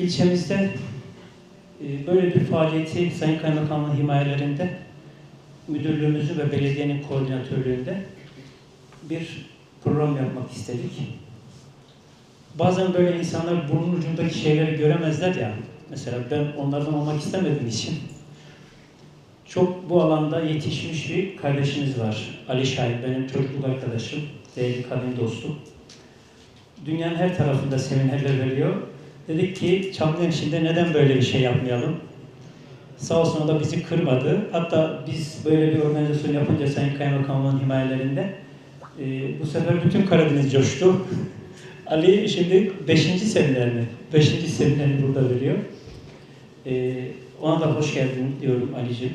ilçemizde e, böyle bir faaliyeti Sayın Kaymakamın himayelerinde müdürlüğümüzün ve belediyenin koordinatörlüğünde bir program yapmak istedik. Bazen böyle insanlar burnun ucundaki şeyleri göremezler ya. Mesela ben onlardan olmak istemediğim için çok bu alanda yetişmiş bir kardeşimiz var. Ali Şahin, benim çocukluk arkadaşım, değerli kadın dostum. Dünyanın her tarafında seminerler veriyor. Dedik ki Çamlıhemşin'de neden böyle bir şey yapmayalım? Sağ olsun o da bizi kırmadı. Hatta biz böyle bir organizasyon yapınca Sayın Kaymakamın himayelerinde e, bu sefer bütün Karadeniz coştu. Ali şimdi 5. seminer mi? 5. seminerini burada veriyor. E, ona da hoş geldin diyorum Ali'ciğim.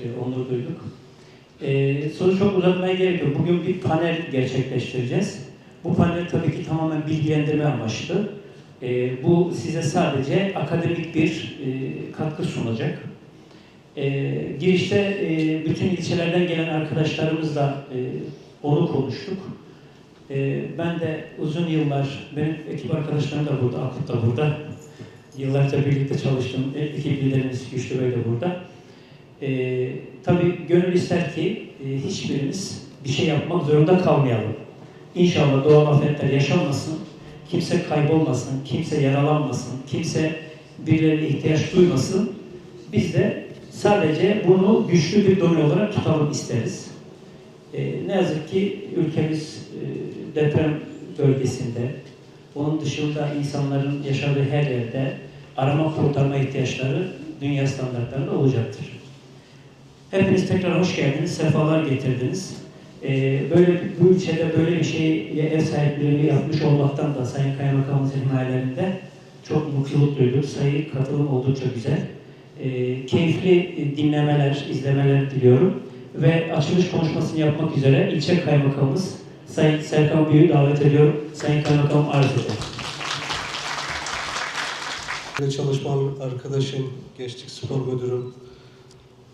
E, onur duyduk. E, sözü çok uzatmaya gerek yok. Bugün bir panel gerçekleştireceğiz. Bu panel tabii ki tamamen bilgilendirme amaçlı. E, bu size sadece akademik bir e, katkı sunacak. E, girişte e, bütün ilçelerden gelen arkadaşlarımızla e, onu konuştuk. E, ben de uzun yıllar, benim ekip arkadaşlarım da burada, Akut da burada. Yıllarca birlikte çalıştım. E, ekip liderimiz Güçlü Bey de burada. E, tabii gönül ister ki e, hiçbirimiz bir şey yapmak zorunda kalmayalım. İnşallah doğal afetler yaşanmasın, kimse kaybolmasın, kimse yaralanmasın, kimse birilerine ihtiyaç duymasın. Biz de sadece bunu güçlü bir domino olarak tutalım isteriz. Ee, ne yazık ki ülkemiz e, deprem bölgesinde, onun dışında insanların yaşadığı her yerde arama kurtarma ihtiyaçları dünya standartlarında olacaktır. Hepiniz tekrar hoş geldiniz, sefalar getirdiniz. Ee, böyle bu ilçede böyle bir şeye ev sahipliğini yapmış olmaktan da Sayın Kaymakamımızın himayelerinde çok mutluluk duyduk. Sayı katılım oldukça güzel. Ee, keyifli dinlemeler, izlemeler diliyorum. Ve açılış konuşmasını yapmak üzere ilçe kaymakamımız Sayın Serkan Büyük'ü davet ediyorum. Sayın Kaymakamım arz ederim. Ve çalışma arkadaşım, Gençlik Spor Müdürüm,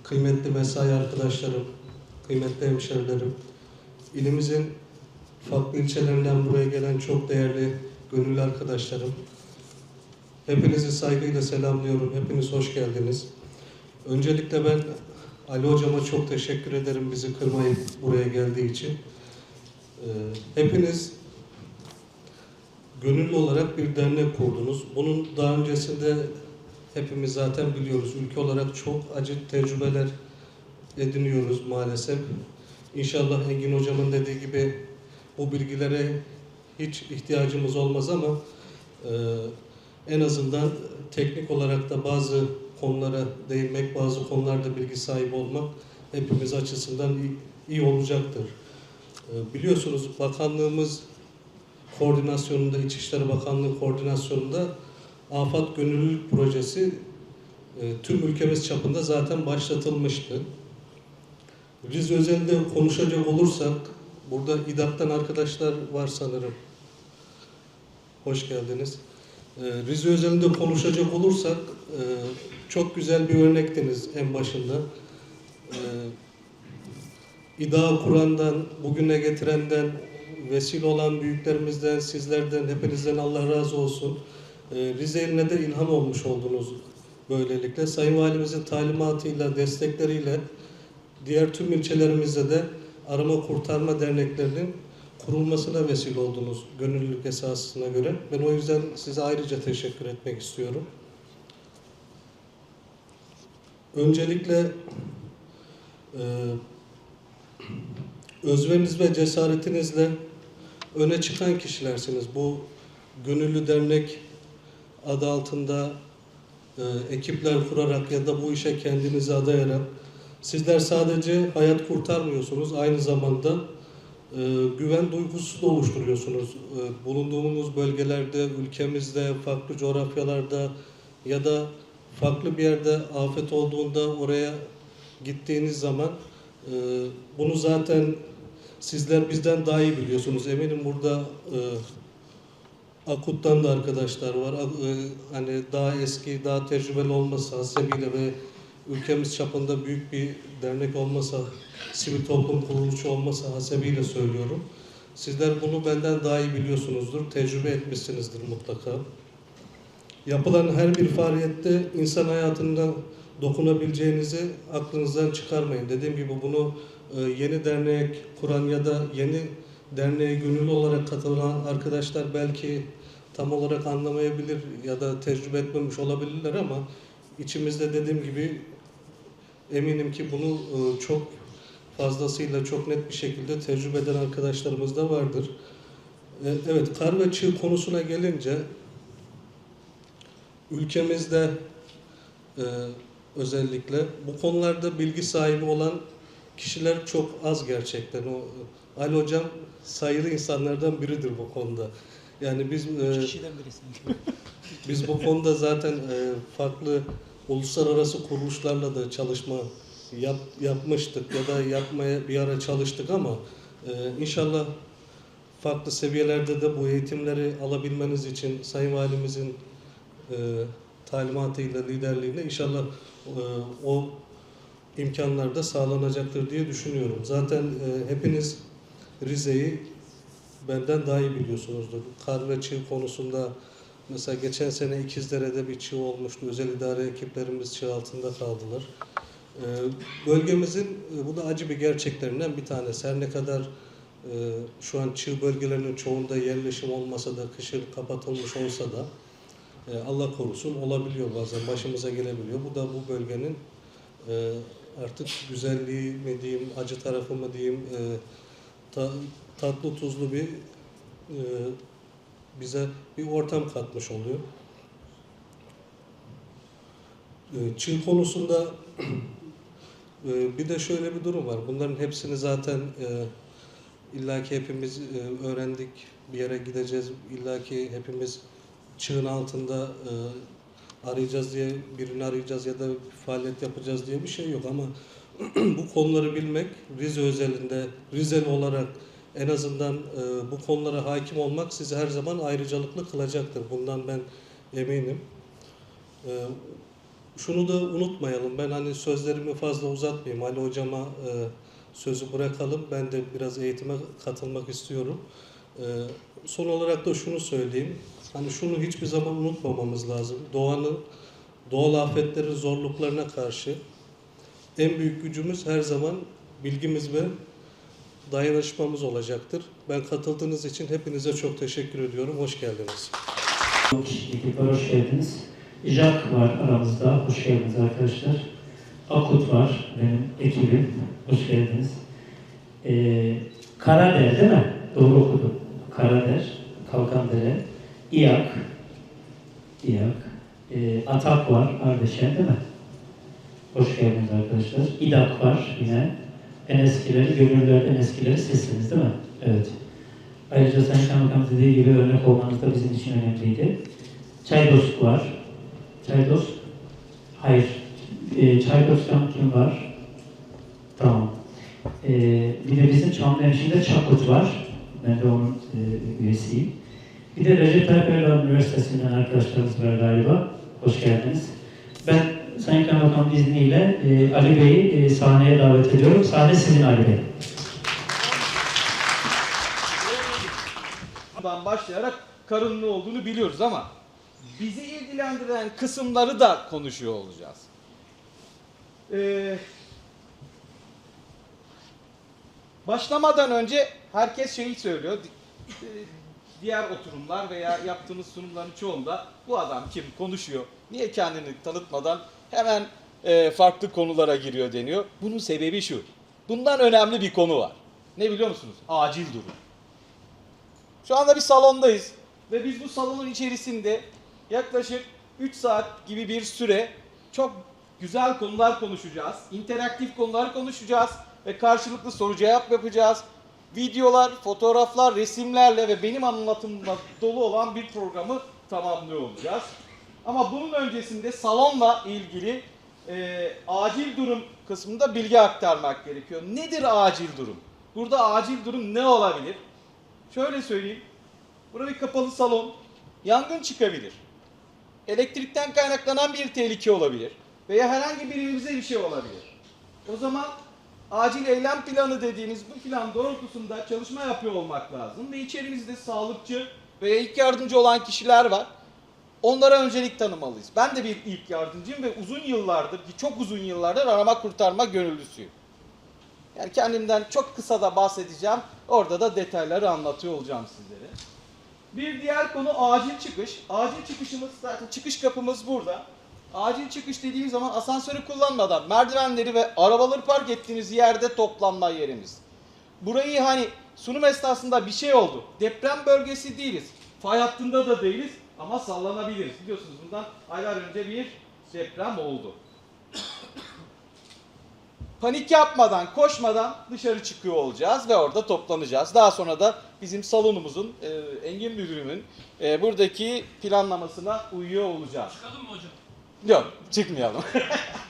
kıymetli mesai arkadaşlarım, kıymetli hemşerilerim, ilimizin farklı ilçelerinden buraya gelen çok değerli gönüllü arkadaşlarım, hepinizi saygıyla selamlıyorum, hepiniz hoş geldiniz. Öncelikle ben Ali Hocama çok teşekkür ederim bizi kırmayıp buraya geldiği için. Ee, Hepiniz gönüllü olarak bir dernek kurdunuz. Bunun daha öncesinde hepimiz zaten biliyoruz. Ülke olarak çok acı tecrübeler ediniyoruz maalesef. İnşallah Engin Hocam'ın dediği gibi bu bilgilere hiç ihtiyacımız olmaz ama e, en azından teknik olarak da bazı konulara değinmek, bazı konularda bilgi sahibi olmak hepimiz açısından iyi, iyi olacaktır. E, biliyorsunuz bakanlığımız koordinasyonunda, İçişleri Bakanlığı koordinasyonunda Afat Gönüllülük Projesi e, tüm ülkemiz çapında zaten başlatılmıştı. Rize özelinde konuşacak olursak, burada İDAK'tan arkadaşlar var sanırım. Hoş geldiniz. Rize özelinde konuşacak olursak, e, çok güzel bir örnektiniz en başında. E, İDA kurandan, bugüne getirenden, vesile olan büyüklerimizden, sizlerden, hepinizden Allah razı olsun. Ee, Rize iline de ilham olmuş oldunuz böylelikle. Sayın Valimizin talimatıyla, destekleriyle diğer tüm ilçelerimizde de arama kurtarma derneklerinin kurulmasına vesile oldunuz gönüllülük esasına göre. Ben o yüzden size ayrıca teşekkür etmek istiyorum. Öncelikle e, özveriniz ve cesaretinizle öne çıkan kişilersiniz. Bu gönüllü dernek adı altında e, ekipler kurarak ya da bu işe kendinizi adayarak sizler sadece hayat kurtarmıyorsunuz, aynı zamanda e, güven duygusu da oluşturuyorsunuz. E, bulunduğumuz bölgelerde, ülkemizde, farklı coğrafyalarda ya da farklı bir yerde afet olduğunda oraya gittiğiniz zaman e, bunu zaten Sizler bizden daha iyi biliyorsunuz. Eminim burada e, Akut'tan da arkadaşlar var. E, hani daha eski, daha tecrübeli olması hasebiyle ve ülkemiz çapında büyük bir dernek olmasa, sivil toplum kuruluşu olmasa hasebiyle söylüyorum. Sizler bunu benden daha iyi biliyorsunuzdur, tecrübe etmişsinizdir mutlaka. Yapılan her bir faaliyette insan hayatında dokunabileceğinizi aklınızdan çıkarmayın. Dediğim gibi bunu e, yeni dernek kuran ya da yeni derneğe gönüllü olarak katılan arkadaşlar belki tam olarak anlamayabilir ya da tecrübe etmemiş olabilirler ama içimizde dediğim gibi eminim ki bunu e, çok fazlasıyla çok net bir şekilde tecrübe eden arkadaşlarımız da vardır. E, Evet, kar ve çığ konusuna gelince ülkemizde e, özellikle bu konularda bilgi sahibi olan kişiler çok az gerçekten. O Ali Hocam sayılı insanlardan biridir bu konuda. Yani biz e, biz bu konuda zaten e, farklı uluslararası kuruluşlarla da çalışma yap, yapmıştık ya da yapmaya bir ara çalıştık ama e, inşallah farklı seviyelerde de bu eğitimleri alabilmeniz için Sayın Valimizin e, talimatıyla, liderliğiyle inşallah e, o imkanlar da sağlanacaktır diye düşünüyorum. Zaten e, hepiniz Rize'yi benden daha iyi biliyorsunuzdur. Kar ve çığ konusunda mesela geçen sene İkizdere'de bir çığ olmuştu. Özel idare ekiplerimiz çığ altında kaldılar. E, bölgemizin e, bu da acı bir gerçeklerinden bir tanesi. Her ne kadar e, şu an çığ bölgelerinin çoğunda yerleşim olmasa da kışın kapatılmış olsa da e, Allah korusun olabiliyor bazen başımıza gelebiliyor. Bu da bu bölgenin artık güzelliği mi diyeyim, acı tarafı mı diyeyim, ta- tatlı tuzlu bir bize bir ortam katmış oluyor. E, Çığ konusunda e, bir de şöyle bir durum var. Bunların hepsini zaten e, illaki hepimiz e, öğrendik, bir yere gideceğiz, illaki hepimiz çığın altında arayacağız diye birini arayacağız ya da faaliyet yapacağız diye bir şey yok ama bu konuları bilmek Rize özelinde Rizeli olarak en azından e, bu konulara hakim olmak sizi her zaman ayrıcalıklı kılacaktır. Bundan ben eminim. E, şunu da unutmayalım. Ben hani sözlerimi fazla uzatmayayım. Ali hocama e, sözü bırakalım. Ben de biraz eğitime katılmak istiyorum. E, son olarak da şunu söyleyeyim. Hani şunu hiçbir zaman unutmamamız lazım. Doğanın, doğal afetlerin zorluklarına karşı en büyük gücümüz her zaman bilgimiz ve dayanışmamız olacaktır. Ben katıldığınız için hepinize çok teşekkür ediyorum. Hoş geldiniz. Hoş geldiniz. Jack var aramızda. Hoş geldiniz arkadaşlar. Akut var benim ekibim. Hoş geldiniz. Ee, Karader değil mi? Doğru okudum. Karader, Kalkandere, İyak, İyak, ee, Atak var, Ardeşen değil mi? Hoş geldiniz arkadaşlar. İdak var yine. En eskileri, gönüllülerden eskileri sizsiniz değil mi? Evet. Ayrıca Sayın Kaymakam dediği gibi örnek olmanız da bizim için önemliydi. Çaydost var. Çaydost? Hayır. E, Çaydost'tan kim var? Tamam. E, bir de bizim Çamlıhemşin'de Çakut var. Ben de onun e, üyesiyim. Bir de Recep Tayyip Erdoğan Üniversitesi'nden arkadaşlarımız var galiba. Hoş geldiniz. Ben Sayın Kaymakam izniyle e, Ali Bey'i e, sahneye davet ediyorum. Sahne sizin Ali Bey. Buradan başlayarak karın ne olduğunu biliyoruz ama bizi ilgilendiren kısımları da konuşuyor olacağız. Ee, başlamadan önce herkes şeyi söylüyor. E, Diğer oturumlar veya yaptığımız sunumların çoğunda bu adam kim konuşuyor, niye kendini tanıtmadan hemen e, farklı konulara giriyor deniyor. Bunun sebebi şu. Bundan önemli bir konu var. Ne biliyor musunuz? Acil durum. Şu anda bir salondayız ve biz bu salonun içerisinde yaklaşık 3 saat gibi bir süre çok güzel konular konuşacağız. interaktif konular konuşacağız ve karşılıklı soru cevap yapacağız. Videolar, fotoğraflar, resimlerle ve benim anlatımla dolu olan bir programı tamamlıyor olacağız. Ama bunun öncesinde salonla ilgili e, acil durum kısmında bilgi aktarmak gerekiyor. Nedir acil durum? Burada acil durum ne olabilir? Şöyle söyleyeyim. Burada bir kapalı salon. Yangın çıkabilir. Elektrikten kaynaklanan bir tehlike olabilir. Veya herhangi bir yerimize bir şey olabilir. O zaman acil eylem planı dediğiniz bu plan doğrultusunda çalışma yapıyor olmak lazım. Ve içerimizde sağlıkçı veya ilk yardımcı olan kişiler var. Onlara öncelik tanımalıyız. Ben de bir ilk yardımcıyım ve uzun yıllardır, çok uzun yıllardır arama kurtarma gönüllüsüyüm. Yani kendimden çok kısa da bahsedeceğim. Orada da detayları anlatıyor olacağım sizlere. Bir diğer konu acil çıkış. Acil çıkışımız zaten çıkış kapımız burada. Acil çıkış dediğim zaman asansörü kullanmadan merdivenleri ve arabaları park ettiğiniz yerde toplanma yerimiz. Burayı hani sunum esnasında bir şey oldu. Deprem bölgesi değiliz. Fay hattında da değiliz ama sallanabiliriz. Biliyorsunuz bundan aylar önce bir deprem oldu. Panik yapmadan, koşmadan dışarı çıkıyor olacağız ve orada toplanacağız. Daha sonra da bizim salonumuzun, e, Engin Müdürümün e, buradaki planlamasına uyuyor olacağız. Çıkalım mı hocam? Yok, çıkmayalım.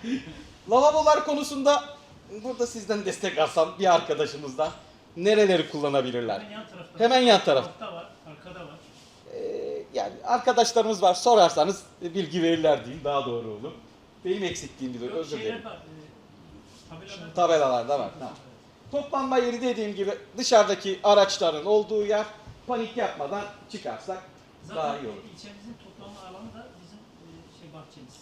Lavabolar konusunda burada sizden destek alsam bir arkadaşımızdan nereleri kullanabilirler? Hemen yan tarafta. Hemen yan taraf. Altta var, arkada var. Yani arkadaşlarımız var sorarsanız bilgi verirler diyeyim daha doğru olur. Benim eksikliğim bir özür şeyler dilerim. E, tabelalar. Tabelalarda var. Tamam. Toplanma yeri dediğim gibi dışarıdaki araçların olduğu yer panik yapmadan çıkarsak Zaten daha iyi olur. ilçemizin toplanma alanı da bizim e, şey bahçemiz.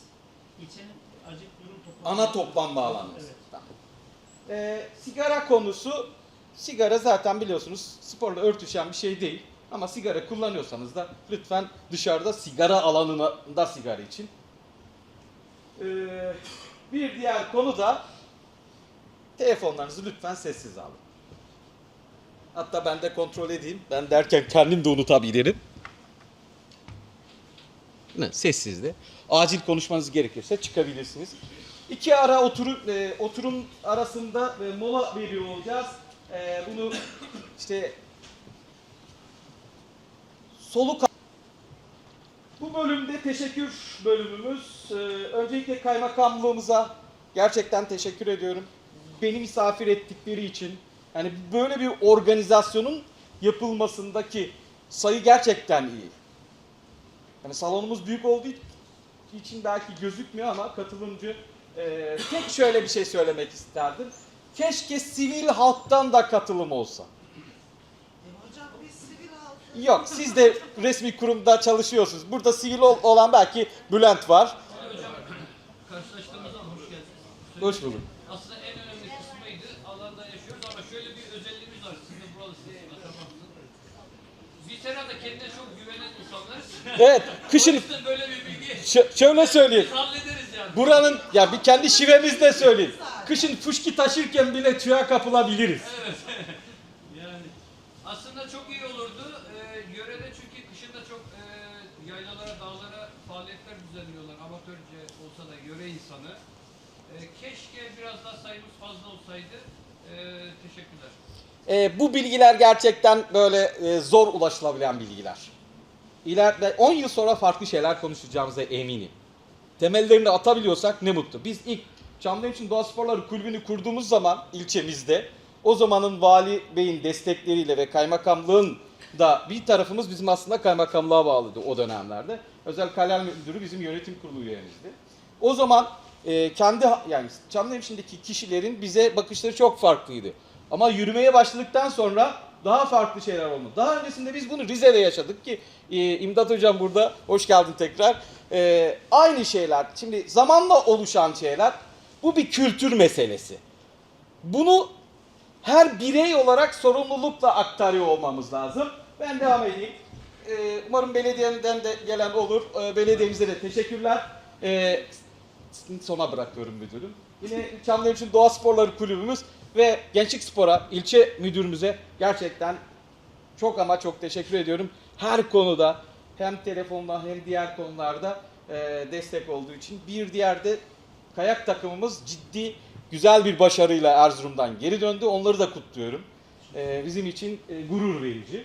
İlçenin acil durum toplanma ana toplanma alanı. Evet. Tamam. Ee, sigara konusu sigara zaten biliyorsunuz sporla örtüşen bir şey değil. Ama sigara kullanıyorsanız da lütfen dışarıda sigara alanında sigara için. Ee, bir diğer konu da telefonlarınızı lütfen sessiz alın. Hatta ben de kontrol edeyim. Ben derken kendim de unutabilirim. Ne, sessizde. Acil konuşmanız gerekirse çıkabilirsiniz. İki ara oturum, e, oturum arasında e, mola veriyor olacağız. E, bunu işte soluk bu bölümde teşekkür bölümümüz. Ee, öncelikle kaymakamlığımıza gerçekten teşekkür ediyorum. Beni misafir ettikleri için. Yani böyle bir organizasyonun yapılmasındaki sayı gerçekten iyi. Yani salonumuz büyük olduğu için belki gözükmüyor ama katılımcı e, tek şöyle bir şey söylemek isterdim. Keşke sivil halktan da katılım olsa. Hocam biz sivil halkı. Yok siz de resmi kurumda çalışıyorsunuz. Burada sivil ol- olan belki Bülent var. Zaman hoş geldiniz. Hoş bulduk. Aslında en önemli kısmıydı. Alanda yaşıyoruz ama şöyle bir özelliğimiz var. Siz de buralısınız. Biz herhalde kendine çok güvenen insanlarız. Evet kışın böyle bir bilgi Ş- şöyle söyleyeyim. biz hallederiz yani. Buranın ya bir kendi şivemizde söyleyeyim. Kışın fuşki taşırken bile tüya kapılabiliriz. Evet. yani aslında çok iyi olurdu. Ee, yörede çünkü kışında çok e, yaylalara, dağlara faaliyetler düzenliyorlar. Amatörce olsa da yöre insanı. Ee, keşke biraz daha sayımız fazla olsaydı. Ee, teşekkürler. Ee, bu bilgiler gerçekten böyle e, zor ulaşılabilen bilgiler. İleride 10 yıl sonra farklı şeyler konuşacağımıza eminim. Temellerini atabiliyorsak ne mutlu. Biz ilk Çamlıhemşin Doğa Sporları Kulübü'nü kurduğumuz zaman ilçemizde o zamanın vali beyin destekleriyle ve kaymakamlığın da bir tarafımız bizim aslında kaymakamlığa bağlıydı o dönemlerde. Özel kalem müdürü bizim yönetim kurulu üyemizdi. O zaman e, kendi yani Çamlıhemşin'deki kişilerin bize bakışları çok farklıydı. Ama yürümeye başladıktan sonra daha farklı şeyler oldu. Daha öncesinde biz bunu Rize'de yaşadık ki e, İmdat Hocam burada hoş geldin tekrar. E, aynı şeyler. Şimdi zamanla oluşan şeyler. Bu bir kültür meselesi. Bunu her birey olarak sorumlulukla aktarıyor olmamız lazım. Ben devam edeyim. Ee, umarım belediyeden de gelen olur. Ee, belediyemize de teşekkürler. Sona bırakıyorum müdürüm. Yine Çamlıhemşin Doğa Sporları Kulübümüz ve Gençlik Spor'a, ilçe müdürümüze gerçekten çok ama çok teşekkür ediyorum. Her konuda hem telefonla hem diğer konularda e, destek olduğu için. Bir diğer de kayak takımımız ciddi güzel bir başarıyla Erzurum'dan geri döndü. Onları da kutluyorum. E, bizim için e, gurur verici.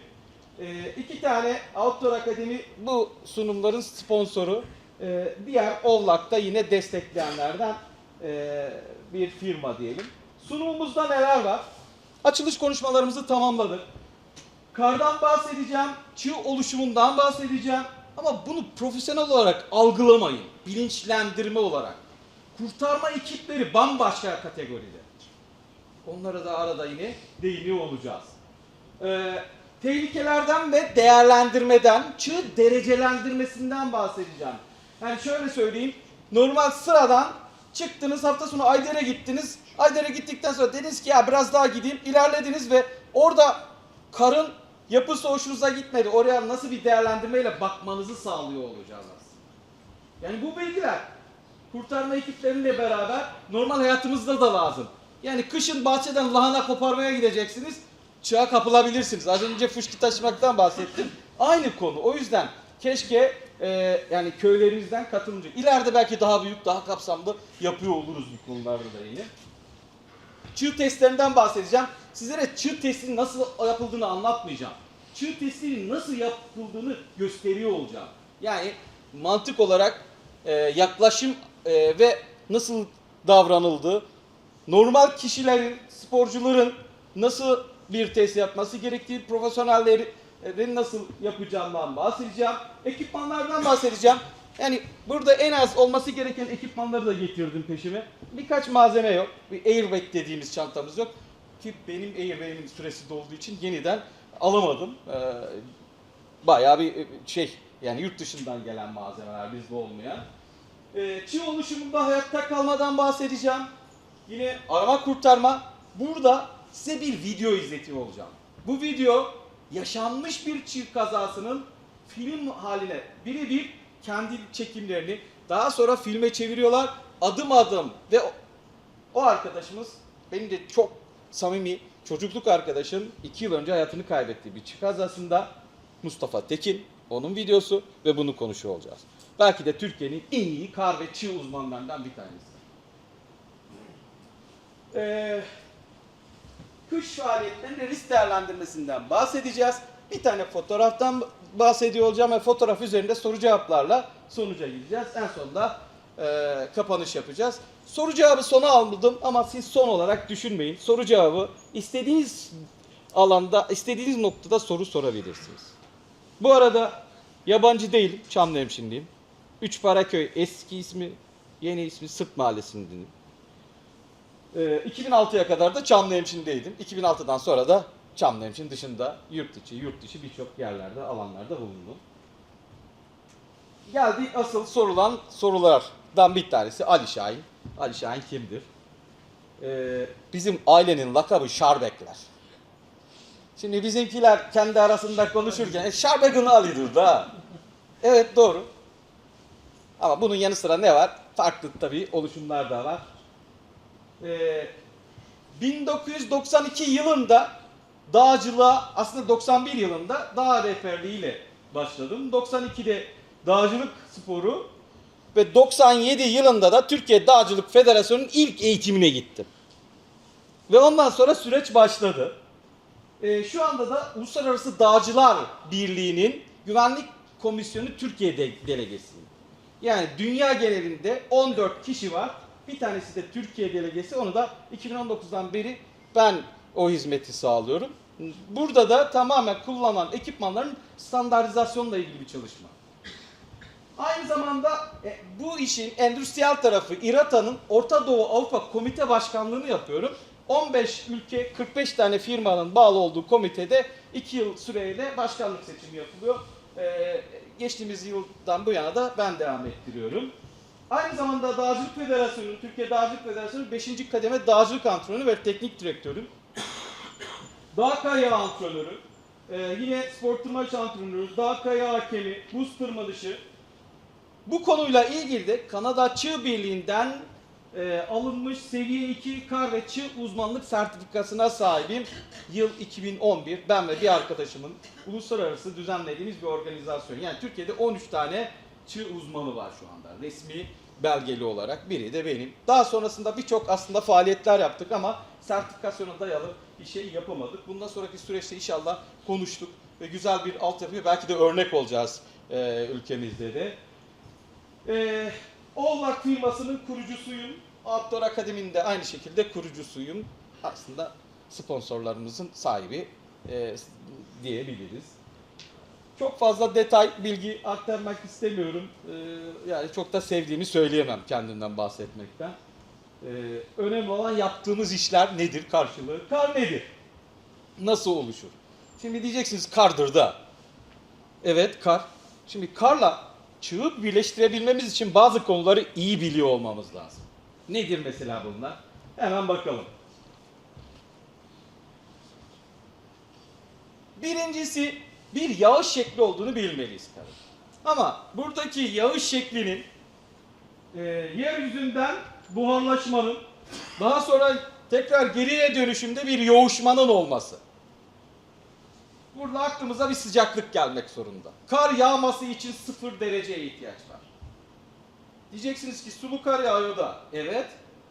E, iki tane Outdoor Akademi bu sunumların sponsoru. E, diğer Ovlak'ta yine destekleyenlerden e, bir firma diyelim. Sunumumuzda neler var? Açılış konuşmalarımızı tamamladık. Kardan bahsedeceğim, çığ oluşumundan bahsedeceğim. Ama bunu profesyonel olarak algılamayın. Bilinçlendirme olarak. Kurtarma ekipleri bambaşka kategoride. Onlara da arada yine değiniyor olacağız. Ee, tehlikelerden ve değerlendirmeden, çığ derecelendirmesinden bahsedeceğim. Yani şöyle söyleyeyim, normal sıradan çıktınız hafta sonu Ayder'e gittiniz. Ayder'e gittikten sonra dediniz ki ya biraz daha gideyim, ilerlediniz ve orada karın yapısı hoşunuza gitmedi. Oraya nasıl bir değerlendirmeyle bakmanızı sağlıyor olacağız aslında. Yani bu bilgiler kurtarma ekipleriyle beraber normal hayatımızda da lazım. Yani kışın bahçeden lahana koparmaya gideceksiniz. Çığa kapılabilirsiniz. Az önce fışkı taşımaktan bahsettim. Aynı konu. O yüzden keşke e, yani köylerimizden katılımcı. İleride belki daha büyük, daha kapsamlı yapıyor oluruz bu konularda da yine. Çığ testlerinden bahsedeceğim. Sizlere çığ testinin nasıl yapıldığını anlatmayacağım. Çığ testinin nasıl yapıldığını gösteriyor olacağım. Yani mantık olarak e, yaklaşım e, ve nasıl davranıldığı, normal kişilerin, sporcuların nasıl bir test yapması gerektiği, profesyonellerin nasıl yapacağından bahsedeceğim. Ekipmanlardan bahsedeceğim. Yani burada en az olması gereken ekipmanları da getirdim peşime. Birkaç malzeme yok. Bir airbag dediğimiz çantamız yok. Ki benim airbag'imin süresi dolduğu için yeniden alamadım. Ee, bayağı bir şey yani yurt dışından gelen malzemeler bizde olmayan. Ee, çığ oluşumunda hayatta kalmadan bahsedeceğim. Yine arama kurtarma. Burada size bir video izletiyor olacağım. Bu video yaşanmış bir çığ kazasının film haline birebir kendi çekimlerini daha sonra filme çeviriyorlar. Adım adım ve o, o arkadaşımız benim de çok samimi çocukluk arkadaşım 2 yıl önce hayatını kaybettiği bir çığ kazasında Mustafa Tekin onun videosu ve bunu konuşuyor olacağız. Belki de Türkiye'nin en iyi kar ve çığ uzmanlarından bir tanesi. Ee, kış faaliyetlerinin risk değerlendirmesinden bahsedeceğiz. Bir tane fotoğraftan bahsediyor olacağım ve fotoğraf üzerinde soru cevaplarla sonuca gideceğiz. En sonunda e, kapanış yapacağız. Soru cevabı sona aldım ama siz son olarak düşünmeyin. Soru cevabı istediğiniz alanda, istediğiniz noktada soru sorabilirsiniz. Bu arada yabancı değilim, Çamlıhemşinliyim. Üçparaköy eski ismi, yeni ismi Sırt Mahallesi'ndeyim. Ee, 2006'ya kadar da Çamlıhemşin'deydim. 2006'dan sonra da Çamlıhemşin dışında yurt içi, yurt dışı birçok yerlerde, alanlarda bulundum. Geldik asıl sorulan sorulardan bir tanesi Ali Şahin. Ali Şahin kimdir? Ee, bizim ailenin lakabı Şarbekler. Şimdi bizimkiler kendi arasında konuşurken e, Şarbek'in Ali'dir da. Evet doğru. Ama bunun yanı sıra ne var? Farklı tabii oluşumlar da var. Ee, 1992 yılında dağcılığa aslında 91 yılında dağ rehberliğiyle başladım. 92'de dağcılık sporu ve 97 yılında da Türkiye Dağcılık Federasyonu'nun ilk eğitimine gittim. Ve ondan sonra süreç başladı. Ee, şu anda da Uluslararası Dağcılar Birliği'nin Güvenlik Komisyonu Türkiye de- delegesiyim. Yani dünya genelinde 14 kişi var. Bir tanesi de Türkiye delegesi. Onu da 2019'dan beri ben o hizmeti sağlıyorum. Burada da tamamen kullanılan ekipmanların standartizasyonla ilgili bir çalışma. Aynı zamanda e, bu işin endüstriyel tarafı İRATA'nın Orta Doğu Avrupa Komite Başkanlığını yapıyorum. 15 ülke 45 tane firmanın bağlı olduğu komitede 2 yıl süreyle başkanlık seçimi yapılıyor. Ee, geçtiğimiz yıldan bu yana da ben devam ettiriyorum. Aynı zamanda Dağcılık Federasyonu, Türkiye Dağcılık Federasyonu 5. kademe dağcılık antrenörü ve teknik direktörüm. Dağ kayağı antrenörü, ee, yine spor tırmanış antrenörü, dağ kayağı hakemi, buz tırmanışı. Bu konuyla ilgili de Kanada Çığ Birliği'nden e, alınmış seviye 2 kar ve çığ uzmanlık sertifikasına sahibim. Yıl 2011. Ben ve bir arkadaşımın uluslararası düzenlediğimiz bir organizasyon. Yani Türkiye'de 13 tane çığ uzmanı var şu anda resmi belgeli olarak. Biri de benim. Daha sonrasında birçok aslında faaliyetler yaptık ama sertifikasyona dayalı bir şey yapamadık. Bundan sonraki süreçte inşallah konuştuk ve güzel bir altyapıya belki de örnek olacağız e, ülkemizde de. Ee, Oğlak firmasının kurucusuyum. Outdoor Akademi'nin de aynı şekilde kurucusuyum. Aslında sponsorlarımızın sahibi e, diyebiliriz. Çok fazla detay bilgi aktarmak istemiyorum. Ee, yani çok da sevdiğimi söyleyemem kendimden bahsetmekten. Ee, önemli olan yaptığımız işler nedir karşılığı? Kar nedir? Nasıl oluşur? Şimdi diyeceksiniz kardır da. Evet kar. Şimdi karla çığı birleştirebilmemiz için bazı konuları iyi biliyor olmamız lazım. Nedir mesela bunlar? Hemen bakalım. Birincisi bir yağış şekli olduğunu bilmeliyiz karın. Ama buradaki yağış şeklinin e, yeryüzünden buharlaşmanın daha sonra tekrar geriye dönüşümde bir yoğuşmanın olması. Burada aklımıza bir sıcaklık gelmek zorunda. Kar yağması için sıfır dereceye ihtiyaç var. Diyeceksiniz ki sulu kar yağıyor da. Evet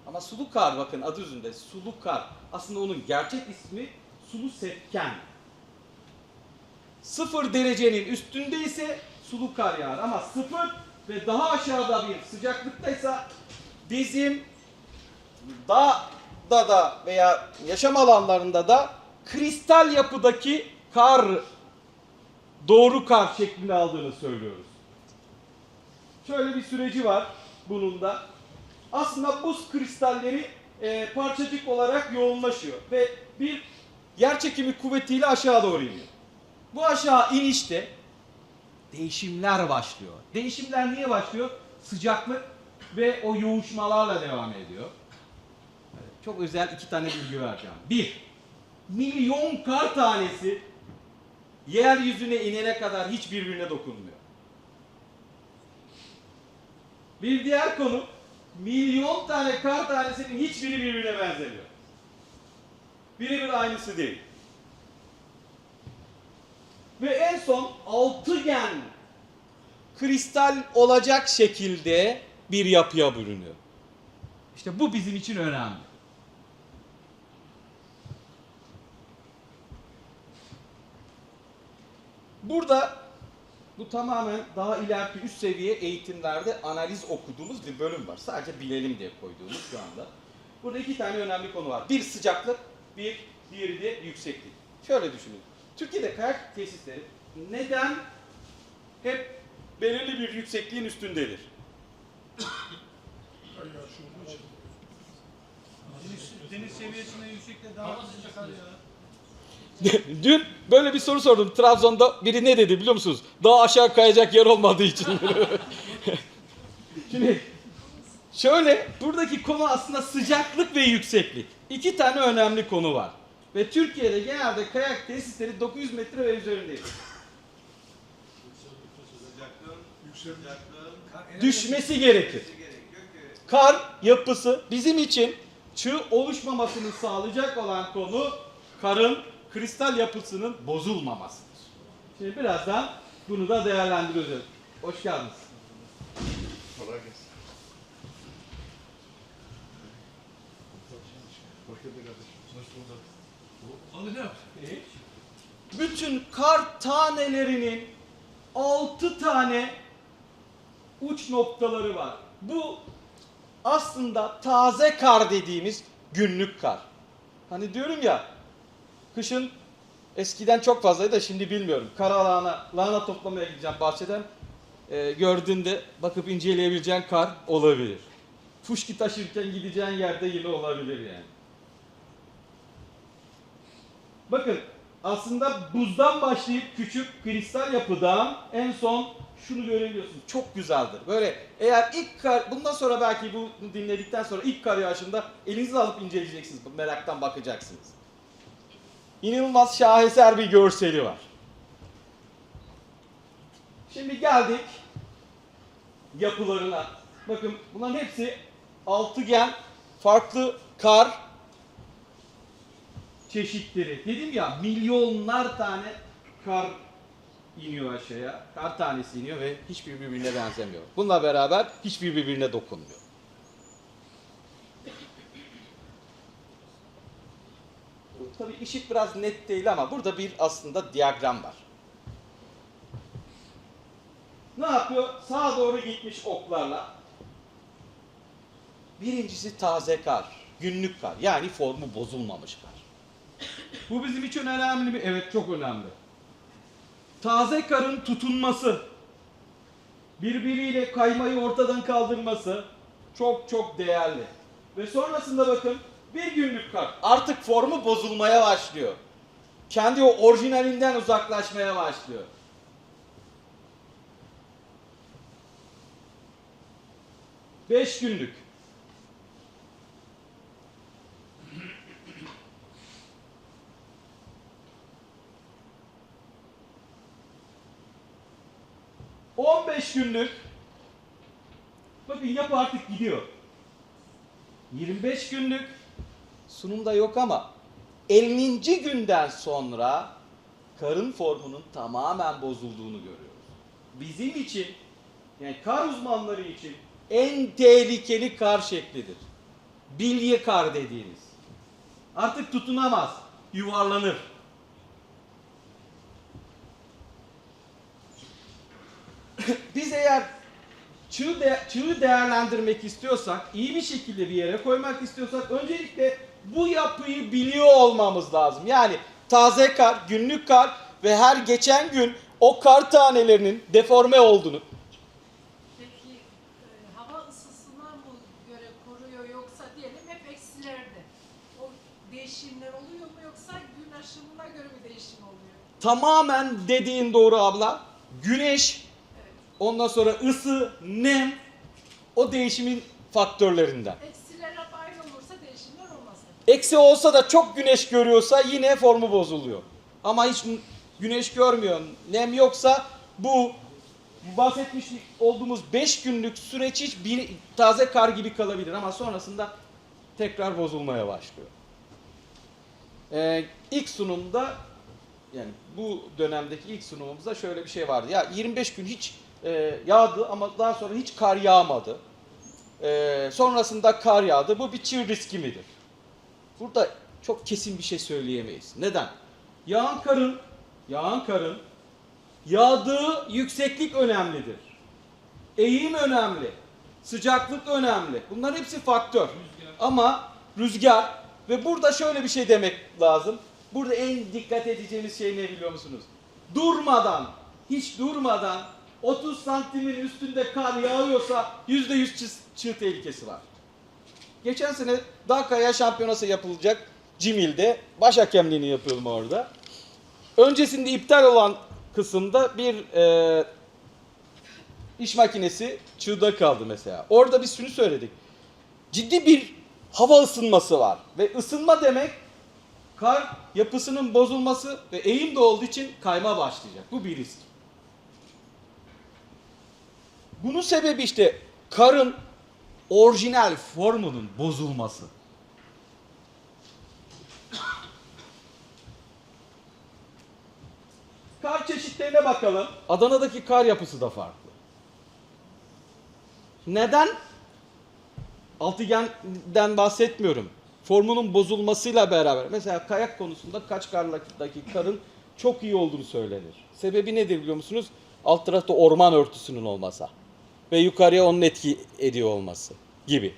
ama sulu kar bakın adı üzerinde sulu kar. Aslında onun gerçek ismi sulu sepken. Sıfır derecenin üstünde ise sulu kar yağar ama sıfır ve daha aşağıda bir sıcaklıktaysa bizim dağda da veya yaşam alanlarında da kristal yapıdaki kar doğru kar şeklini aldığını söylüyoruz. Şöyle bir süreci var bunun da. Aslında buz kristalleri e, parçacık olarak yoğunlaşıyor ve bir yer çekimi kuvvetiyle aşağı doğru iniyor. Bu aşağı inişte değişimler başlıyor. Değişimler niye başlıyor? Sıcaklık ve o yoğuşmalarla devam ediyor. Çok özel iki tane bilgi vereceğim. Bir, milyon kar tanesi yeryüzüne inene kadar hiçbirbirine dokunmuyor. Bir diğer konu, milyon tane kar tanesinin hiçbiri birbirine benzemiyor. Birebir aynısı değil. Ve en son altıgen kristal olacak şekilde bir yapıya bürünüyor. İşte bu bizim için önemli. Burada bu tamamen daha ileriki üst seviye eğitimlerde analiz okuduğumuz bir bölüm var. Sadece bilelim diye koyduğumuz şu anda. Burada iki tane önemli konu var. Bir sıcaklık, bir diğeri de yükseklik. Şöyle düşünün. Türkiye'de kayak tesisleri neden hep belirli bir yüksekliğin üstündedir? Deniz yüksekte daha sıcak. Dün böyle bir soru sordum. Trabzon'da biri ne dedi biliyor musunuz? Daha aşağı kayacak yer olmadığı için. Şimdi şöyle buradaki konu aslında sıcaklık ve yükseklik. İki tane önemli konu var. Ve Türkiye'de genelde kayak tesisleri 900 metre ve üzerindeydi. Düşmesi gerekir. Kar yapısı bizim için çığ oluşmamasını sağlayacak olan konu karın kristal yapısının bozulmamasıdır. Şimdi birazdan bunu da değerlendiriyoruz. Hoş geldiniz. Alacağım. Bütün kar tanelerinin 6 tane uç noktaları var. Bu aslında taze kar dediğimiz günlük kar. Hani diyorum ya kışın eskiden çok fazlaydı da şimdi bilmiyorum. Kara lahana, lahana toplamaya gideceğim bahçeden. Ee, gördüğünde bakıp inceleyebileceğin kar olabilir. Fuşki taşırken gideceğin yerde yine olabilir yani. Bakın aslında buzdan başlayıp küçük kristal yapıdan en son şunu görebiliyorsunuz. Çok güzeldir. Böyle eğer ilk kar, bundan sonra belki bunu dinledikten sonra ilk kar yağışında elinizi alıp inceleyeceksiniz. Meraktan bakacaksınız. İnanılmaz şaheser bir görseli var. Şimdi geldik yapılarına. Bakın bunların hepsi altıgen farklı kar çeşitleri. Dedim ya milyonlar tane kar iniyor aşağıya. Kar tanesi iniyor ve hiçbir birbirine benzemiyor. Bununla beraber hiçbir birbirine dokunmuyor. Tabii ışık biraz net değil ama burada bir aslında diyagram var. Ne yapıyor? Sağa doğru gitmiş oklarla. Birincisi taze kar, günlük kar. Yani formu bozulmamış kar. Bu bizim için önemli mi? Evet çok önemli. Taze karın tutunması, birbiriyle kaymayı ortadan kaldırması çok çok değerli. Ve sonrasında bakın bir günlük kar artık formu bozulmaya başlıyor. kendi o orijinalinden uzaklaşmaya başlıyor. Beş günlük. On beş günlük. Bakın yapı artık gidiyor. 25 günlük sunumda yok ama 50. günden sonra karın formunun tamamen bozulduğunu görüyoruz. Bizim için yani kar uzmanları için en tehlikeli kar şeklidir. Bilye kar dediğimiz. Artık tutunamaz, yuvarlanır. Biz eğer çığ, de, çığı değerlendirmek istiyorsak, iyi bir şekilde bir yere koymak istiyorsak öncelikle bu yapıyı biliyor olmamız lazım. Yani taze kar, günlük kar ve her geçen gün o kar tanelerinin deforme olduğunu. Peki e, hava ısısına mı göre koruyor yoksa diyelim hep eksilerde. O değişimler oluyor mu yoksa gün aşımına göre bir değişim oluyor? Tamamen dediğin doğru abla. Güneş. Ondan sonra ısı, nem o değişimin faktörlerinden. Eksiler hep aynı olursa değişimler olmaz. Eksi olsa da çok güneş görüyorsa yine formu bozuluyor. Ama hiç güneş görmüyor, nem yoksa bu bahsetmiş olduğumuz 5 günlük süreç hiç bir taze kar gibi kalabilir ama sonrasında tekrar bozulmaya başlıyor. Ee, ilk sunumda yani bu dönemdeki ilk sunumumuzda şöyle bir şey vardı. Ya 25 gün hiç e, yağdı ama daha sonra hiç kar yağmadı. Ee, sonrasında kar yağdı. Bu bir çığ riski midir? Burada çok kesin bir şey söyleyemeyiz. Neden? Yağan karın, yağan karın yağdığı yükseklik önemlidir. Eğim önemli. Sıcaklık önemli. Bunlar hepsi faktör. Ama rüzgar ve burada şöyle bir şey demek lazım. Burada en dikkat edeceğimiz şey ne biliyor musunuz? Durmadan, hiç durmadan 30 santimin üstünde kar yağıyorsa %100 çığ, çığ tehlikesi var. Geçen sene dağ kaya şampiyonası yapılacak Cimil'de. Baş hakemliğini yapıyordum orada. Öncesinde iptal olan kısımda bir e, iş makinesi çığda kaldı mesela. Orada biz şunu söyledik. Ciddi bir hava ısınması var. Ve ısınma demek kar yapısının bozulması ve eğim de olduğu için kayma başlayacak. Bu bir risk. Bunun sebebi işte karın orijinal formunun bozulması. Kar çeşitlerine bakalım. Adana'daki kar yapısı da farklı. Neden? Altıgenden bahsetmiyorum. Formunun bozulmasıyla beraber. Mesela kayak konusunda Kaçkar'daki karın çok iyi olduğunu söylenir. Sebebi nedir biliyor musunuz? Alt tarafta orman örtüsünün olmasa. Ve yukarıya onun etki ediyor olması gibi.